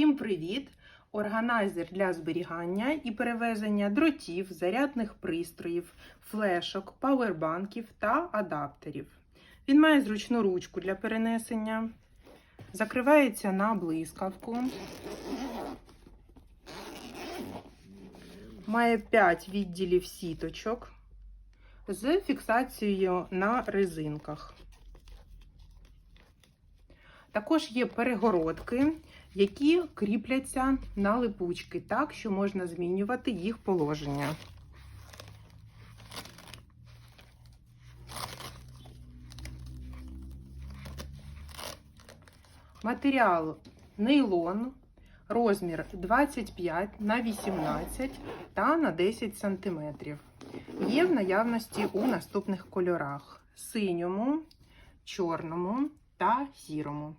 Всім привіт! Органайзер для зберігання і перевезення дротів, зарядних пристроїв, флешок, павербанків та адаптерів. Він має зручну ручку для перенесення, закривається на блискавку, має 5 відділів сіточок з фіксацією на резинках. Також є перегородки, які кріпляться на липучки, так що можна змінювати їх положення. Матеріал нейлон, розмір 25 на 18 та на 10 см. Є в наявності у наступних кольорах: синьому, чорному та сірому.